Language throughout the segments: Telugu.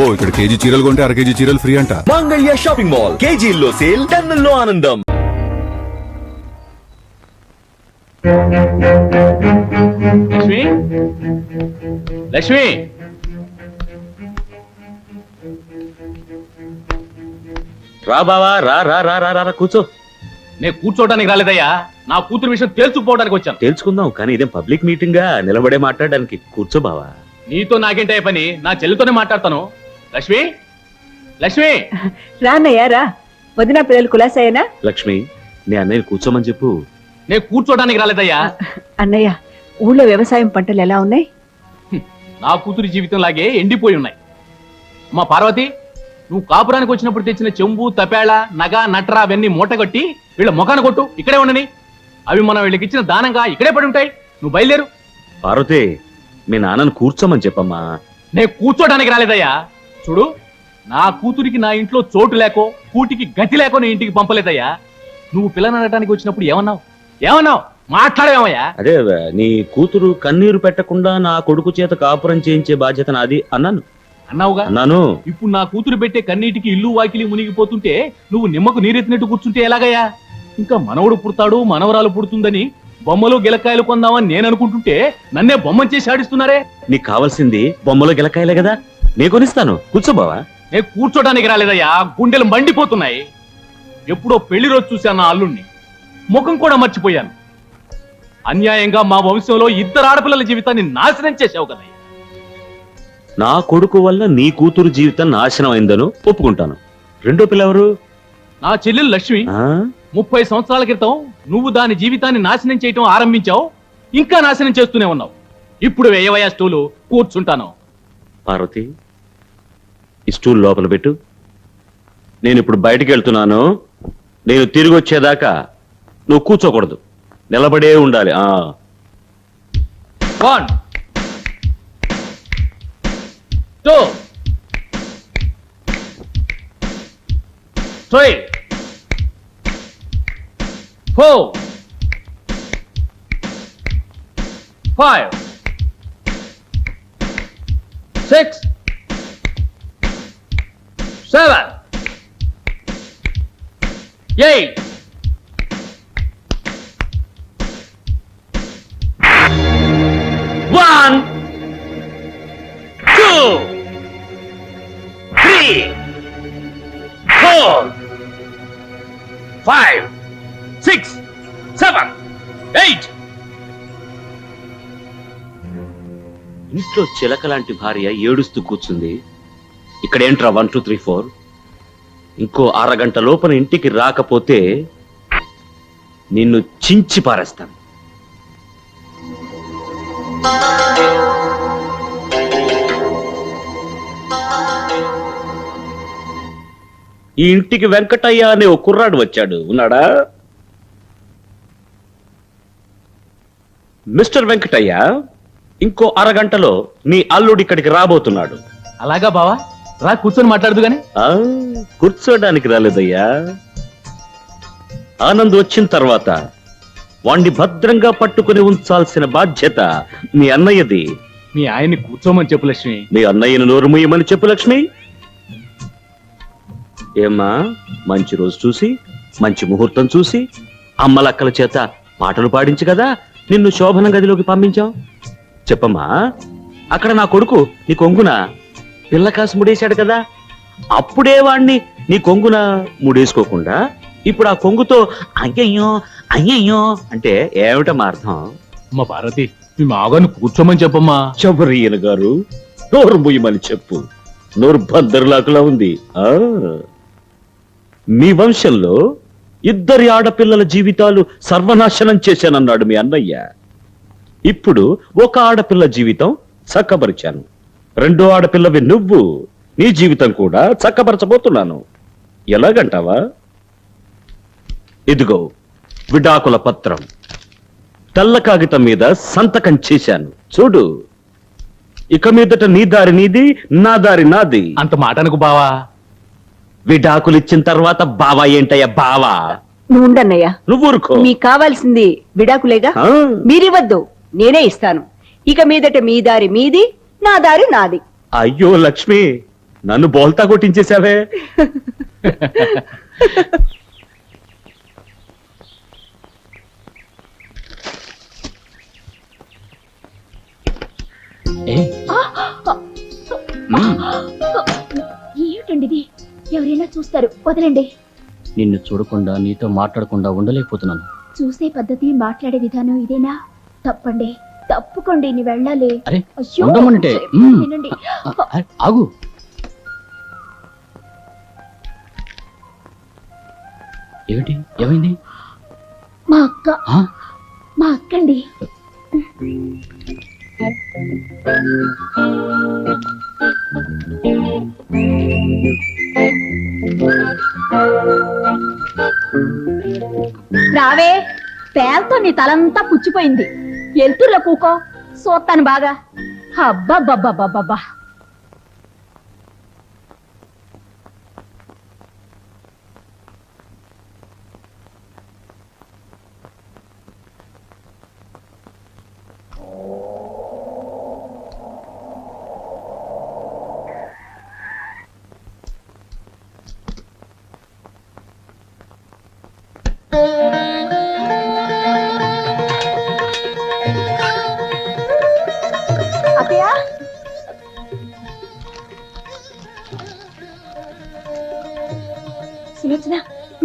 అబ్బో ఇక్కడ కేజీ చీరలు కొంటే అర కేజీ చీరలు ఫ్రీ అంట. మంగళ్య షాపింగ్ మాల్ కేజీల్లో సేల్ టన్నుల్లో ఆనందం. లక్ష్మి? లక్ష్మి? రా బావా రా రా రా రా రా రా, కూర్చో. నేను కూర్చోడానికి రాలేదయ్యా. నా కూతురు విషయం తేల్చుకుపోవడానికి వచ్చాను. తెలుసుకుందాం కానీ ఇదేం పబ్లిక్ మీటింగ్గా నిలబడే మాట్లాడడానికి. కూర్చో బావా. నీతో నాకేంటే పని? నా చెల్లితోనే మాట్లాడతాను. లక్ష్మి? లక్ష్మి? రాన్నయ్యా రా. వదిన పిల్లలు కులాసాయేనా లక్ష్మి నీ అన్నయ్య కూర్చోమని చెప్పు. నేను కూర్చోడానికి రాలేదయ్యా. అన్నయ్య ఊళ్ళో వ్యవసాయం పంటలు ఎలా ఉన్నాయి? నా కూతురి జీవితం లాగే ఎండిపోయి ఉన్నాయి. మా పార్వతి నువ్వు కాపురానికి వచ్చినప్పుడు తెచ్చిన చెంబు తపేళ నగ నట్ర అవన్నీ మూటగట్టి వీళ్ళ ముఖాన కొట్టు ఇక్కడే ఉండని. అవి మనం వీళ్ళకి ఇచ్చిన దానంగా ఇక్కడే పడి ఉంటాయి. నువ్వు బయలుదేరు. పార్వతి మీ నాన్నను కూర్చోమని చెప్పమ్మా. నేను కూర్చోడానికి రాలేదయ్యా. చూడు నా కూతురికి నా ఇంట్లో చోటు లేకో కూటికి గతి లేకో నీ ఇంటికి పంపలేదయ్యా. నువ్వు పిల్లనడటానికి వచ్చినప్పుడు ఏమన్నావు? ఏమన్నావు? మాట్లాడేమయ్యా అదే నీ కూతురు కన్నీరు పెట్టకుండా నా కొడుకు చేత కాపురం చేయించే బాధ్యత నాది అన్నాను. అన్నావుగా? అన్నాను. ఇప్పుడు నా కూతురు పెట్టే కన్నీటికి ఇల్లు వాకిలి మునిగిపోతుంటే నువ్వు నిమ్మకు నీరెత్తినట్టు కూర్చుంటే ఎలాగయ్యా? ఇంకా మనవడు పుడతాడు మనవరాలు పుడుతుందని బొమ్మలు గిలకాయలు కొందామని నేను అనుకుంటుంటే నన్నే బొమ్మను చేసి ఆడిస్తున్నారే? నీకు కావాల్సింది బొమ్మలో గెలకాయలే కదా? నే కొనిస్తాను. కూర్చో బావా. నేను కూర్చోడానికి రాలేదయ్యా. గుండెలు మండిపోతున్నాయి. ఎప్పుడో పెళ్ళి రోజు చూశాను నా అల్లుణ్ణి. ముఖం కూడా మర్చిపోయాను. అన్యాయంగా మా వంశంలో ఇద్దరు ఆడపిల్లల జీవితాన్ని నాశనం చేశావు కదయ్యా. నా కొడుకు వల్ల నీ కూతురు జీవితం నాశనం అయిందను ఒప్పుకుంటాను. రెండో పిల్లవరు నా చెల్లెలు లక్ష్మి. ఆ? ముప్పై సంవత్సరాల క్రితం నువ్వు దాని జీవితాన్ని నాశనం చేయటం ఆరంభించావు. ఇంకా నాశనం చేస్తూనే ఉన్నావు. ఇప్పుడు వేయవయ్యా స్టూలు కూర్చుంటాను. పార్వతి ఈ స్టూల్ లోపల పెట్టు. నేను ఇప్పుడు బయటికి వెళ్తున్నాను నేను తిరిగి వచ్చేదాకా నువ్వు కూర్చోకూడదు. నిలబడే ఉండాలి. ఆ. One two three four five six, seven, eight, ఇంట్లో చిలక లాంటి భార్య ఏడుస్తూ కూర్చుంది. ఇక్కడేంట్రా వన్ టూ త్రీ ఫోర్? ఇంకో అరగంట లోపల ఇంటికి రాకపోతే నిన్ను చించి పారేస్తాను. ఈ ఇంటికి వెంకటయ్య అనే ఒక కుర్రాడు వచ్చాడు. ఉన్నాడా? మిస్టర్ వెంకటయ్య? ఇంకో అరగంటలో నీ అల్లుడు ఇక్కడికి రాబోతున్నాడు. అలాగా బావా? రా కూర్చొని మాట్లాడదు గాని. ఆ కూర్చోడానికి రాలేదయ్యా. ఆనంద్ వచ్చిన తర్వాత వాణ్ణి భద్రంగా పట్టుకుని ఉంచాల్సిన బాధ్యత మీ అన్నయ్యది. మీ ఆయన్ని కూర్చోమని చెప్పు లక్ష్మి. మీ అన్నయ్యను నోరు మూయమని చెప్పు లక్ష్మి. ఏమ్మా మంచి రోజు చూసి మంచి ముహూర్తం చూసి అమ్మలక్కల చేత పాటలు పాడించి కదా నిన్ను శోభన గదిలోకి పంపించాం. చెప్పమ్మా అక్కడ నా కొడుకు నీ కొంగున? పిల్ల కాసు ముడేశాడు కదా. అప్పుడే వాణ్ణి నీ కొంగున ముడేసుకోకుండా ఇప్పుడు ఆ కొంగుతో అయ్యయ్యో అయ్యయ్యో అంటే ఏమిటమ్మా అర్థం? అమ్మ పార్వతి మీ మాగాన్ని కూర్చోమని చెప్పమ్మా. శబరియన్ గారు నోరు ముయ్యమని చెప్పు. నోరు భద్దరులాకులా ఉంది. ఆ? మీ వంశంలో ఇద్దరి ఆడపిల్లల జీవితాలు సర్వనాశనం చేశానన్నాడు మీ అన్నయ్య. ఇప్పుడు ఒక ఆడపిల్ల జీవితం చక్కబరిచాను. రెండో ఆడపిల్లవి నువ్వు నీ జీవితం కూడా చక్కబరచబోతున్నాను. ఎలాగంటావా? ఇదిగో విడాకుల పత్రం. తెల్ల కాగితం మీద సంతకం చేశాను. చూడు ఇక మీదట నీ దారి నీది నా దారి నాది. అంత మాటనకు బావా. విడాకులు ఇచ్చిన తర్వాత బావా ఏంటయ్యా బావా? నువ్వు ఉండన్నయ్య. నువ్వు ఊరుకో. మీకు కావాల్సింది విడాకులేగా? ఆ, మీరివ్వద్దు. నేనే ఇస్తాను. ఇక మీదట మీ దారి మీది నా దారి నాది. అయ్యో లక్ష్మి నన్ను బోల్తా కొట్టించేశావే. ఏమిటండి ఇది ఎవరైనా చూస్తారు. వదలండి. నిన్ను చూడకుండా నీతో మాట్లాడకుండా ఉండలేకపోతున్నాను. చూసే పద్ధతి మాట్లాడే విధానం ఇదేనా? తప్పండి తప్పుకోండి నీ వెళ్ళాలి. అరే అయ్యో, ఉండమనంటే చెప్పేది మ్మ్. వినండి. ఆ, ఆ, ఆగు. ఏమిటి? ఏమైంది? మా అక్క ఆ? మా అక్కండి. రావే పేలతో నీ తలంతా పుచ్చిపోయింది. ఎల్తుర్లో కూకో సోత్తాను బాగా. అబ్బబ్బబ్బబ్బబ్బా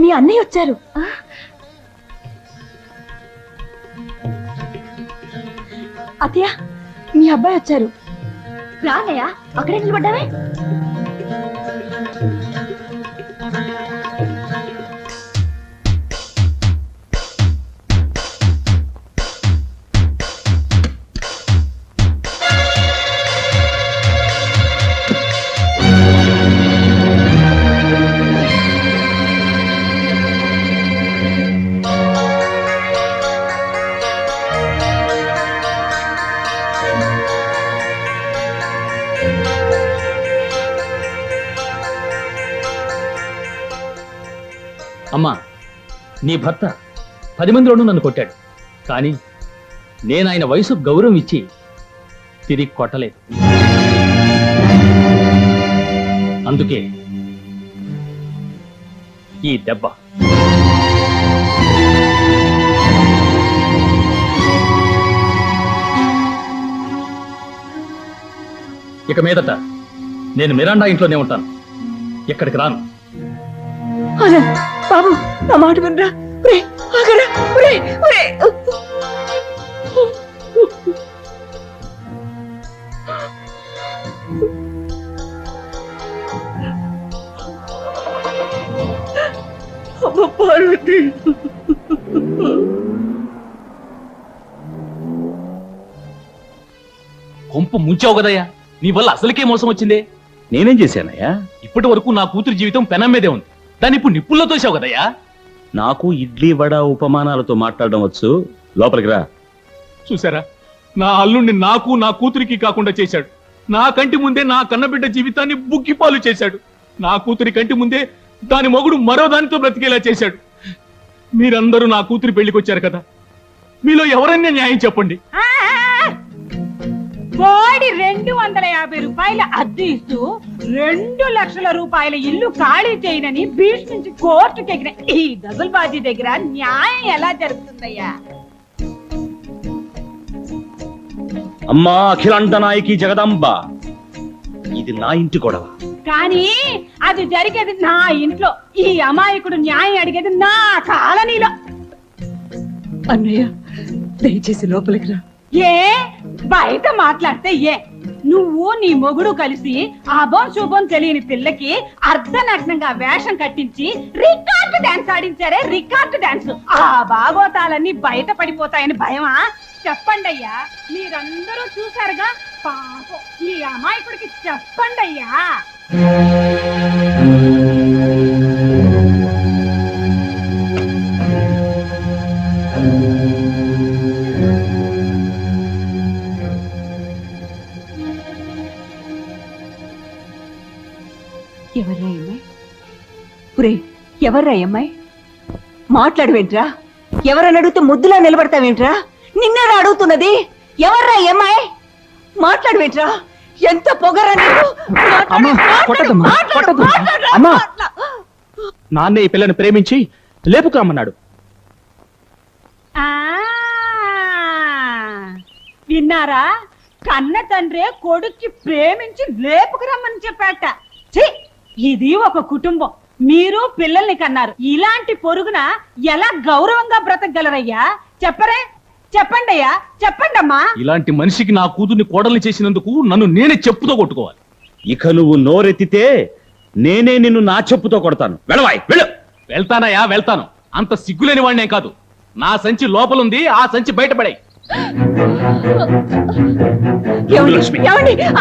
మీ అన్నయ్య వచ్చారు. అత్తయ్య మీ అబ్బాయి వచ్చారు. రానయ్య అక్కడే నిలబడ్డావే? నీ భర్త పది మందిలోనూ నన్ను కొట్టాడు. కానీ నేను ఆయన వయసు గౌరవం ఇచ్చి తిరిగి కొట్టలేదు. అందుకే ఈ దెబ్బ. ఇక మీదట నేను మిరాండా ఇంట్లోనే ఉంటాను. ఇక్కడికి రాను. బాబు నా మాట వినరా? ఒరే, ఆగరా, ఒరే, ఒరే. అమ్మ పార్వతి! కొంపు ముంచావు కదయ్యా? నీ వల్ల అసలుకే మోసం వచ్చిందే? నేనేం చేశానయ్యా? ఇప్పటి వరకు నా కూతురు జీవితం పెనం మీదే ఉంది. దాన్ని ఇప్పుడు నిప్పుల్లో తోసావు కదయ్యా? నాకు ఇడ్లీ వడ ఉపమానాలతో మాట్లాడడం వచ్చు. లోపలికి రా. చూసారా? నా అల్లుణ్ణి నాకు నా కూతురికి కాకుండా చేశాడు. నా కంటి ముందే నా కన్నబిడ్డ జీవితాన్ని బుగ్గిపాలు చేశాడు. నా కూతురి కంటి ముందే దాని మొగుడు మరో దానితో బ్రతికేలా చేశాడు. మీరందరూ నా కూతురి పెళ్ళికి వచ్చారు కదా. మీలో ఎవరైనా న్యాయం చెప్పండి. కోడి రెండు వందల యాభై రూపాయల అద్దె ఇస్తూ రెండు లక్షల రూపాయల ఇల్లు ఖాళీ చేయనని బీచ్ నుంచి కోర్టుకి ఎగిన ఈ దగుల్బాజీ దగ్గర న్యాయం ఎలా జరుగుతుందయ్యా? అమ్మా అఖిలాండ నాయకి జగదాంబ ఇది నా ఇంటి గొడవ. కానీ అది జరిగేది నా ఇంట్లో. ఈ అమాయకుడు న్యాయం అడిగేది నా కాలనీలో. అన్నయ్య దయచేసి లోపలికి రా. ఏ? బయట మాట్లాడితే ఏ? నువ్వు నీ మొగుడు కలిసి అభం శుభం తెలియని పిల్లకి అర్ధనగ్నంగా వేషం కట్టించి రికార్డు డాన్స్ ఆడించారే రికార్డు డాన్స్. ఆ భాగోతాలన్నీ బయట పడిపోతాయని భయమా? చెప్పండి అయ్యా మీరందరూ చూసారుగా పాపం ఈ అమాయకుడికి చెప్పండి అయ్యా ఒరే ఎవర్రా అమ్మాయి? మాట్లాడవేంట్రా? ఎవరని అడిగితే ముద్దులా నిలబడతావేంట్రా? నిన్నేరా అడుగుతున్నది? ఎవర్రా అమ్మాయి? మాట్లాడవేంట్రా? ఎంత పొగరా నీకు? అమ్మా, అమ్మా. నాన్నే ఈ పిల్లని ప్రేమించి లేపుకురమ్మన్నాడు ఆ విన్నారా? కన్న తండ్రే కొడుక్కి ప్రేమించి లేపుకురమ్మని చెప్పాట. ఛీ ఇది ఒక కుటుంబం. మీరు పిల్లల్ని కన్నారు. ఇలాంటి పొరుగున ఎలా గౌరవంగా బ్రతకగలరయ్యా? చెప్పరే? చెప్పండి అయ్యా చెప్పండి అమ్మా ఇలాంటి మనిషికి నా కూతుర్ని కోడల్ని చేసినందుకు నన్ను నేనే చెప్పుతో కొట్టుకోవాలి. ఇక నువ్వు నోరెత్తితే నేనే నిన్ను నా చెప్పుతో కొడతాను. వెళ్ళవాయ్ వెళ్ళు. వెళ్తానయ్యా వెళ్తాను. అంత సిగ్గులేని వాడినే కాదు. నా సంచి లోపలుంది ఆ సంచి బయటపడాయి? లక్ష్మి. ఏమండి? ఆ,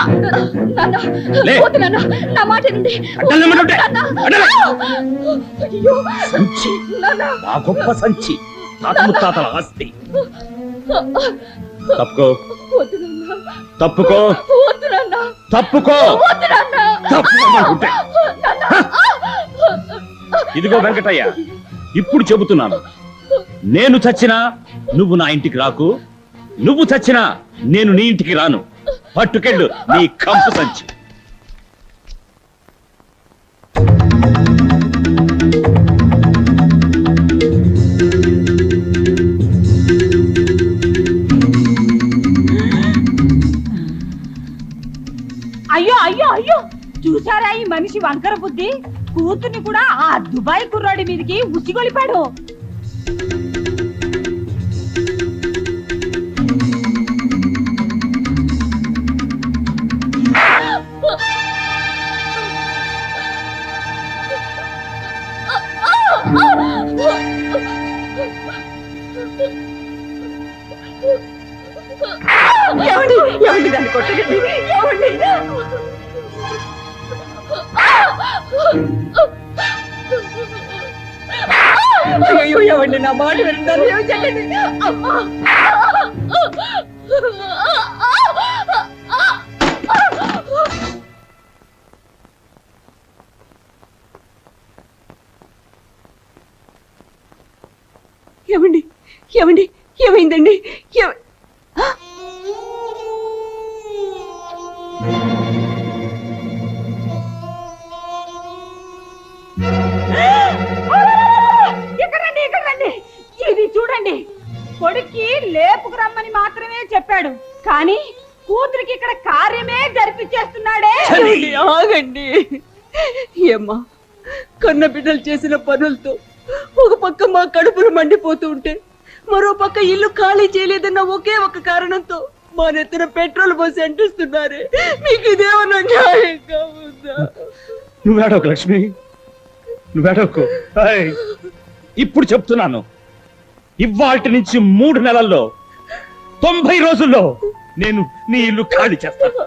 నాన్న లే. వద్దు నాన్న నా మాట వినండి. అడ్డం నిలబడుంటే. అడ్డం. అయ్యో. సంచి. నాన్న. నా గొప్ప సంచి. తాత ముత్తాతల ఆస్తి. తప్పుకో. నాన్న. తప్పుకో. నాన్న. తప్పుకో. వద్దు నాన్న. తప్పుకోమంటుంటే ఇదిగో వెంకటయ్య. ఇప్పుడు చెబుతున్నాను. నేను చచ్చినా నువ్వు నా ఇంటికి రాకు. నువ్వు చచ్చినా నేను నీ ఇంటికి రాను. పట్టుకెళ్ళు నీ కంపు సంచి. అయ్యో అయ్యో అయ్యో. చూసారా ఈ మనిషి వంకర బుద్ధి? కూతుర్ని కూడా ఆ దుబాయ్ కుర్రాడి మీదకి ఉసిగొలిపాడు. ఏమండి? ఏమండి? ఏమైందండి? ఇక్కడ రండి? ఇక్కడ రండి? ఇది చూడండి. కొడుక్కి లేపుకురమ్మని మాత్రమే చెప్పాడు. కానీ కూతురికి ఇక్కడ కార్యమే జరిపించేస్తున్నాడే ఆగండి, ఆగండి. ఏమ్మా కన్న బిడ్డలు చేసిన పనులతో ఒక పక్క మా కడుపులు మండిపోతూ ఉంటే మరో పక్క ఇల్లు ఖాళీ చేయలేదన్న ఒకే ఒక కారణంతో మా నెత్తిన పెట్రోల్ పోసి అంటిస్తున్నారే. మీకు ఇదేమన్నా న్యాయంగా ఉందా? నువ్వేడోకు లక్ష్మి. నువ్వేడోకు హాయ్. ఇప్పుడు చెప్తున్నాను. ఇవాటి నుంచి మూడు నెలల్లో తొంభై రోజుల్లో నేను నీ ఇల్లు ఖాళీ చేస్తాను.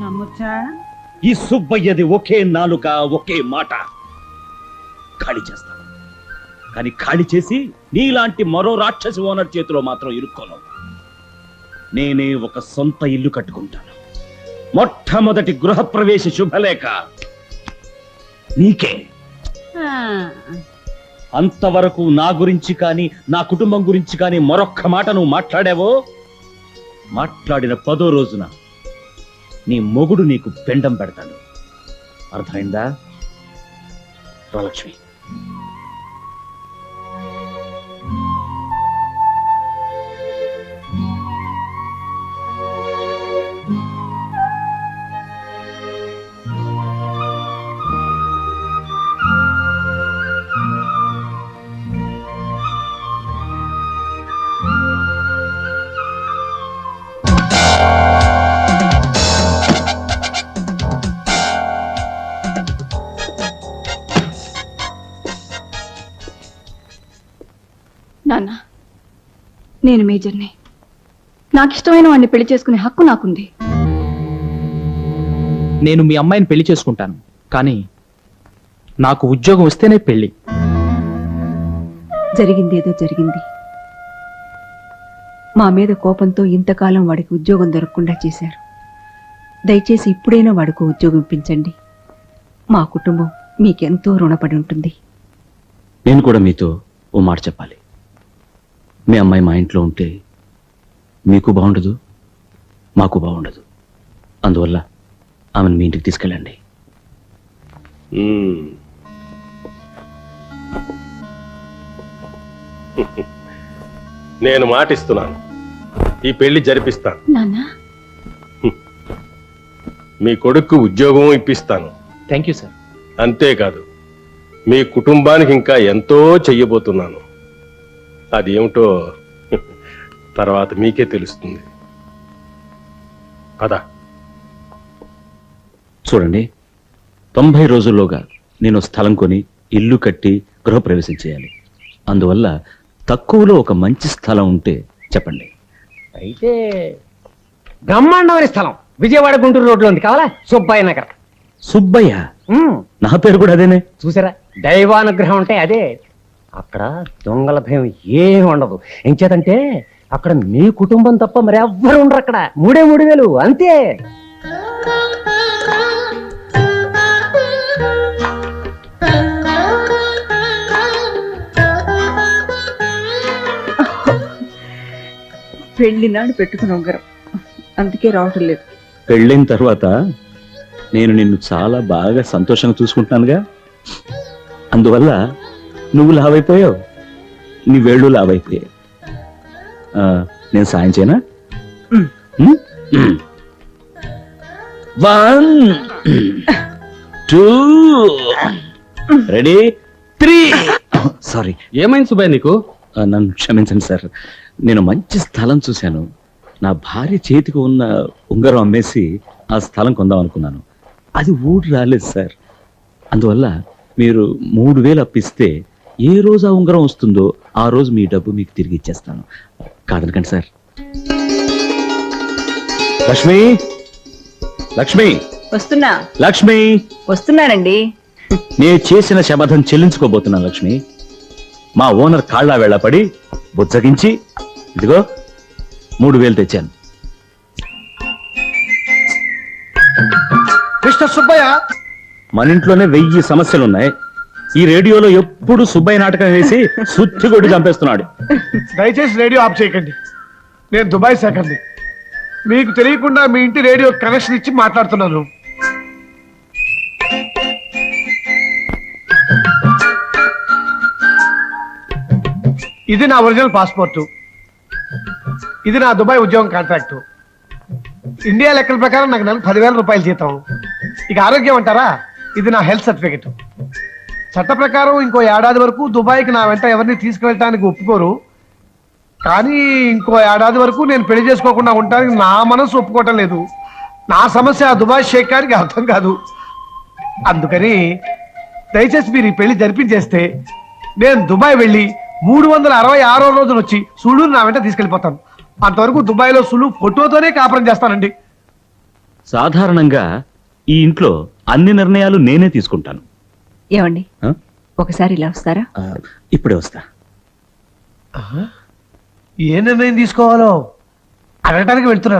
నమ్మొచ్చా? ఈ సుబ్బయ్యది ఒకే నాలుక ఒకే మాట. ఖాళీ చేస్తాను. కానీ ఖాళీ చేసి నీలాంటి మరో రాక్షసి ఓనర్ చేతిలో మాత్రం ఇరుక్కోను. నేనే ఒక సొంత ఇల్లు కట్టుకుంటాను. మొట్టమొదటి గృహప్రవేశ శుభలేఖ. నీకే. అంతవరకు నా గురించి కానీ నా కుటుంబం గురించి కానీ మరొక్క మాట నువ్వు మాట్లాడావో? మాట్లాడిన పదో రోజున నీ మొగుడు నీకు పెండం పెడతాడు. అర్థమైందా? రాలక్ష్మి. నేను మేజర్ని. నాకు ఇష్టమైన వాడిని పెళ్ళి చేసుకునే హక్కు నాకుంది. నేను మీ అమ్మాయిని పెళ్ళి చేసుకుంటాను. కానీ నాకు ఉద్యోగం వస్తేనే పెళ్ళి. జరిగిందేదో జరిగింది. మా మీద కోపంతో ఇంతకాలం వాడికి ఉద్యోగం దొరకకుండా చేశారు. దయచేసి ఇప్పుడైనా వాడికి ఉద్యోగం ఇప్పించండి. మా కుటుంబం మీకెంతో రుణపడి ఉంటుంది. నేను కూడా మీతో ఓ మాట చెప్పాలి. మీ అమ్మాయి మా ఇంట్లో ఉంటే మీకు బాగుండదు మాకు బాగుండదు. అందువల్ల ఆమెను మీ ఇంటికి తీసుకెళ్ళండి. నేను మాటిస్తున్నాను. ఈ పెళ్ళి జరిపిస్తాను. నాన్న. మీ కొడుకు ఉద్యోగం ఇప్పిస్తాను. Thank you sir. అంతేకాదు మీ కుటుంబానికి ఇంకా ఎంతో చెయ్యబోతున్నాను. అదేమిటో తర్వాత మీకే తెలుస్తుంది. పద. చూడండి తొంభై రోజుల్లోగా నేను స్థలం కొని ఇల్లు కట్టి గృహప్రవేశం చేయాలి. అందువల్ల తక్కువలో ఒక మంచి స్థలం ఉంటే చెప్పండి. అయితే బ్రహ్మాండమైన స్థలం. విజయవాడ గుంటూరు రోడ్లో ఉంది కావాలా? సుబ్బయ్య నగర్. సుబ్బయ్య? నా పేరు కూడా అదేనే? చూసారా? దైవానుగ్రహం అంటే అదే. అక్కడ దొంగల భయం ఏమి ఉండదు. ఎంచేతంటే అక్కడ మీ కుటుంబం తప్ప మరి ఎవ్వరు ఉండరు అక్కడ. మూడే మూడు వేలు అంతే. పెళ్ళి నాడు పెట్టుకుని ఉంగరం అందుకే రావటం లేదు. పెళ్ళైన తర్వాత నేను నిన్ను చాలా బాగా సంతోషంగా చూసుకుంటున్నానుగా. అందువల్ల నువ్వు లావైపోయావు. నీ వేళ్ళు లావైపోయాయి. ఆ, నేను సాయం చేయనా? One two. Ready? Three. Sorry. ఏమైంది సుబ్బయ్య నీకు? నన్ను క్షమించండి సార్. నేను మంచి స్థలం చూశాను. నా భార్య చేతికి ఉన్న ఉంగరం అమ్మేసి ఆ స్థలం కొందాం అనుకున్నాను అది ఊరు రాలేదు సార్. అందువల్ల మీరు మూడు వేలు అప్పిస్తే ఏ రోజు ఆ ఉంగరం వస్తుందో ఆ రోజు మీ డబ్బు మీకు తిరిగి ఇచ్చేస్తాను. కాదనకండి సార్. లక్ష్మి? లక్ష్మి? వస్తున్నా. లక్ష్మి? వస్తున్నానండి. నేను చేసిన శపథం చెల్లించుకోబోతున్నాను లక్ష్మి. మా ఓనర్ కాళ్ళ వెళ్ళపడి బుచ్చగించి ఇదిగో మూడు వేలు తెచ్చాను. మిస్టర్ సుబ్బయ్య! మన ఇంట్లోనే వెయ్యి సమస్యలున్నాయి. ఈ రేడియోలో ఎప్పుడు సుబ్బయ్య నాటకం వేసి సుత్తి కొట్టి చంపేస్తున్నాడు. దయచేసి రేడియో ఆఫ్ చేయకండి. నేను దుబాయ్ శాఖని మీకు తెలియకుండా మీ ఇంటి రేడియో కనెక్షన్ ఇచ్చి మాట్లాడుతున్నాను. ఇది నా ఒరిజినల్ పాస్పోర్టు. ఇది నా దుబాయ్ ఉద్యోగం కాంట్రాక్టు. ఇండియా లెక్కల ప్రకారం నాకు నెలకు పదివేల రూపాయలు జీతం. ఇక ఆరోగ్యం అంటారా? ఇది నా హెల్త్ సర్టిఫికెట్. చట్ట ప్రకారం ఇంకో ఏడాది వరకు దుబాయ్కి నా వెంట ఎవరిని తీసుకువెళ్ళటానికి ఒప్పుకోరు. కానీ ఇంకో ఏడాది వరకు నేను పెళ్ళి చేసుకోకుండా ఉండటానికి నా మనసు ఒప్పుకోవటం లేదు. నా సమస్య ఆ దుబాయ్ షేక్ గారికి అర్థం కాదు. అందుకని దయచేసి మీరు ఈ పెళ్ళి జరిపించేస్తే నేను దుబాయ్ వెళ్ళి మూడు వందల అరవై ఆరో రోజున వచ్చి సులువుని నా వెంట తీసుకెళ్ళిపోతాను. అంతవరకు దుబాయ్లో సులు ఫోటోతోనే కాపురం చేస్తానండి. సాధారణంగా ఈ ఇంట్లో అన్ని నిర్ణయాలు నేనే తీసుకుంటాను. ఏమండి? ఆ? ఒకసారి ఇలా వస్తారా? ఇప్పుడే వస్తా. ఏ నిర్ణయం తీసుకోవాలో? అడగటానికి వెళ్తున్నా